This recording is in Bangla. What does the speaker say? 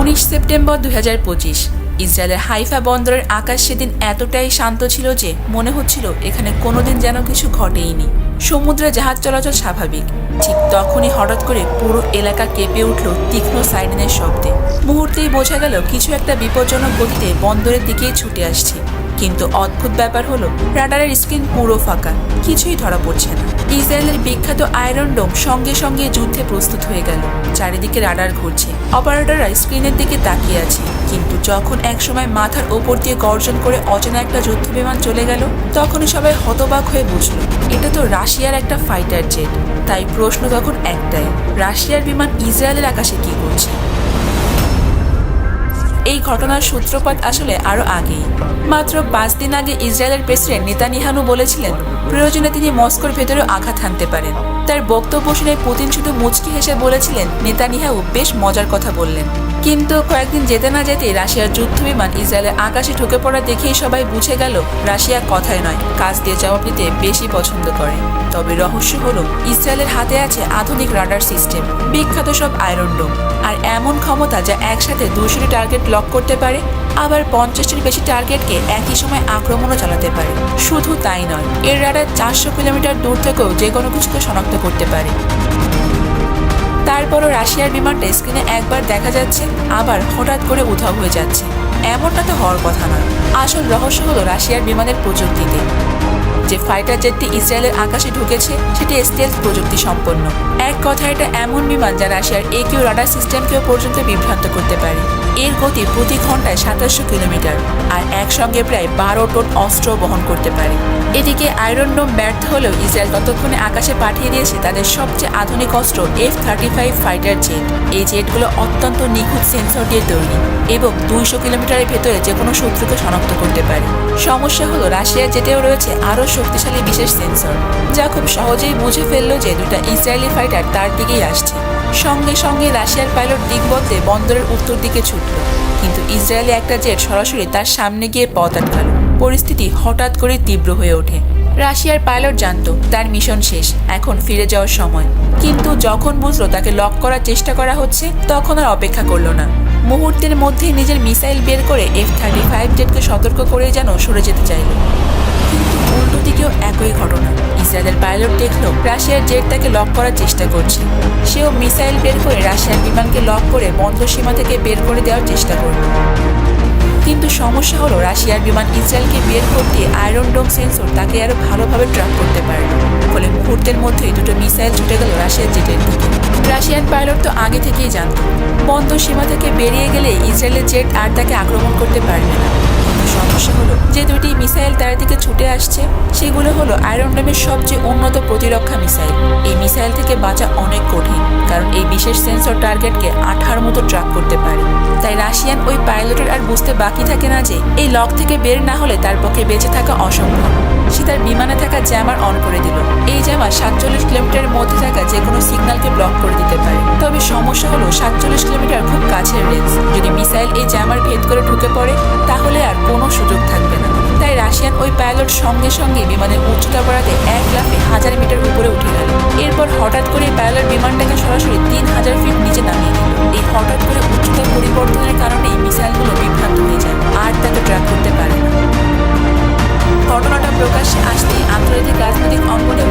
উনিশ সেপ্টেম্বর দুই ইসরায়েলের হাইফা বন্দরের আকাশ সেদিন এতটাই শান্ত ছিল যে মনে হচ্ছিল এখানে কোনোদিন যেন কিছু ঘটেইনি। সমুদ্রে জাহাজ চলাচল স্বাভাবিক। ঠিক তখনই হঠাৎ করে পুরো এলাকা কেঁপে উঠল তীক্ষ্ণ সাইরেনের শব্দে। মুহূর্তেই বোঝা গেল কিছু একটা বিপজ্জনক গতিতে বন্দরের দিকেই ছুটে আসছে। কিন্তু অদ্ভুত ব্যাপার হলো, রাডারের স্ক্রিন পুরো ফাঁকা, কিছুই ধরা পড়ছে না। ইসরায়েলের বিখ্যাত আয়রন ডোম সঙ্গে সঙ্গে যুদ্ধে প্রস্তুত হয়ে গেল। চারিদিকে রাডার ঘুরছে, অপারেটররা স্ক্রিনের দিকে তাকিয়ে আছে, কিন্তু যখন একসময় মাথার ওপর দিয়ে গর্জন করে অচেনা একটা যুদ্ধ বিমান চলে গেল, তখনই সবাই হতবাক হয়ে বুঝলো, এটা তো রাশিয়ার একটা ফাইটার জেট। তাই প্রশ্ন তখন একটাই, রাশিয়ার বিমান ইসরায়েলের আকাশে কি করছে? এই ঘটনার সূত্রপাত আসলে আরও আগেই। মাত্র পাঁচ দিন আগে ইসরায়েলের প্রেসিডেন্ট নেতানিহানু বলেছিলেন, প্রয়োজনে তিনি মস্কোর ভেতরেও আঘাত হানতে পারেন। তার বক্তব্য শুনে পুতিন শুধু মুচকি হেসে বলেছিলেন, নেতানিয়াহু বেশ মজার কথা বললেন। কিন্তু কয়েকদিন যেতে না যেতেই রাশিয়ার যুদ্ধ বিমান ইসরায়েলের আকাশে ঢুকে পড়া দেখেই সবাই বুঝে গেল, রাশিয়া কথায় নয়, কাজ দিয়ে জবাব দিতে বেশি পছন্দ করে। তবে রহস্য হলো, ইসরায়েলের হাতে আছে আধুনিক রাডার সিস্টেম, বিখ্যাত সব আয়রন ডোম। আর এমন ক্ষমতা যা একসাথে দুশোটি টার্গেট লক করতে পারে, আবার পঞ্চাশটির বেশি টার্গেটকে একই সময় আক্রমণও চালাতে পারে। শুধু তাই নয়, এর রাডার চারশো কিলোমিটার দূর থেকেও যে কোনো কিছুকে শনাক্ত করতে পারে। তারপরও রাশিয়ার বিমানটা স্ক্রিনে একবার দেখা যাচ্ছে, আবার হঠাৎ করে উধাও হয়ে যাচ্ছে। এমনটা তো হওয়ার কথা নয়। আসল রহস্য হলো রাশিয়ার বিমানের প্রযুক্তিতে। যে ফাইটার জেটটি ইসরায়েলের আকাশে ঢুকেছে, সেটি স্টেলথ প্রযুক্তি সম্পন্ন। এক কথা এটা এমন বিমান যা রাশিয়ার এ কিউ রাডার সিস্টেমকেও পর্যন্ত বিভ্রান্ত করতে পারে। এর গতি প্রতি ঘন্টায় সাতাশশো কিলোমিটার, আর একসঙ্গে প্রায় বারো টন অস্ত্র বহন করতে পারে। এদিকে আয়রন ডোম ব্যর্থ হলেও ইসরায়েল ততক্ষণে আকাশে পাঠিয়ে দিয়েছে তাদের সবচেয়ে আধুনিক অস্ত্র F thirty five fighter jet এই জেটগুলো অত্যন্ত নিখুঁত সেন্সর দিয়ে তৈরি এবং দুইশো কিলোমিটারের ভেতরে যে কোনো শত্রুকে শনাক্ত করতে পারে। সমস্যা হলো রাশিয়ার জেটেও রয়েছে আরও শক্তিশালী বিশেষ সেন্সর যা খুব সহজেই বুঝে ফেলল যে দুটা ইসরায়েলি ফাইটার তার দিকেই আসছে। সঙ্গে সঙ্গে রাশিয়ার পাইলট দিক বদলে বন্দরের উত্তর দিকে ছুটল। কিন্তু ইসরায়েলি একটা জেট সরাসরি তার সামনে গিয়ে পথ আটকাল। পরিস্থিতি হঠাৎ করে তীব্র হয়ে ওঠে। রাশিয়ার পাইলট জানত, তার মিশন শেষ, এখন ফিরে যাওয়ার সময়। কিন্তু যখন বুঝলো তাকে লক করার চেষ্টা করা হচ্ছে, তখন আর অপেক্ষা করল না। মুহূর্তের মধ্যেই নিজের মিসাইল বের করে এফ থার্টি ফাইভ জেটকে সতর্ক করে যেন সরে যেতে চাইল। কিন্তু একই ঘটনা। ইসরায়েলের পাইলট দেখল রাশিয়ার জেট তাকে লক করার চেষ্টা করছে। সেও মিসাইল বের করে রাশিয়ার বিমানকে লক করে বন্ধ সীমা থেকে বের করে দেওয়ার চেষ্টা করল। কিন্তু সমস্যা হলো রাশিয়ার বিমান ইসরায়েলকে বের করতে আয়রন ডোম সেন্সর তাকে আরও ভালোভাবে ট্র্যাক করতে পারল। ফলে মুহূর্তের মধ্যেই দুটো মিসাইল ছুটে গেল রাশিয়ার জেটের দিকে। রাশিয়ান পাইলট তো আগে থেকেই জানত, বন্ধ সীমা থেকে বেরিয়ে গেলে ইসরায়েলের জেট আর তাকে আক্রমণ করতে পারবে না। সমস্যা হলো যে দুটি মিসাইল তার দিকে ছুটে আসছে, সেগুলো হলো আয়রন ডোমের সবচেয়ে উন্নত প্রতিরক্ষা মিসাইল। এই মিসাইল থেকে বাঁচা অনেক কঠিন, কারণ এই বিশেষ সেন্সর টার্গেটকে আঠার মতো ট্র্যাক করতে পারে। তাই রাশিয়ান ওই পাইলটের আর বুঝতে বাকি থাকে না যে, এই লক থেকে বের না হলে তার পক্ষে বেঁচে থাকা অসম্ভব। সে তার বিমানে থাকা জ্যামার অন করে দিল। এই জ্যামার সাতচল্লিশ কিলোমিটারের মধ্যে থাকা যে কোনো সিগন্যালকে ব্লক করে দিতে পারে। তবে সমস্যা হলো সাতচল্লিশ কিলোমিটার খুব কাছের রেঞ্জ। যদি মিসাইল এই জ্যামার ভেদ করে ঢুকে পড়ে, তাহলে আর কোনো সুযোগ থাকবে না। তাই রাশিয়ান ওই পাইলট সঙ্গে সঙ্গে বিমানের উচ্চতা বাড়াতে এক লাফে হাজার মিটার উপরে উঠে গেল। এরপর হঠাৎ করে পাইলট বিমানটাকে সরাসরি তিন হাজার ফিট নিচে নামিয়ে দিল। এই হঠাৎ করে আসতে আন্তর্জাতিক রাজনৈতিক অঙ্গনে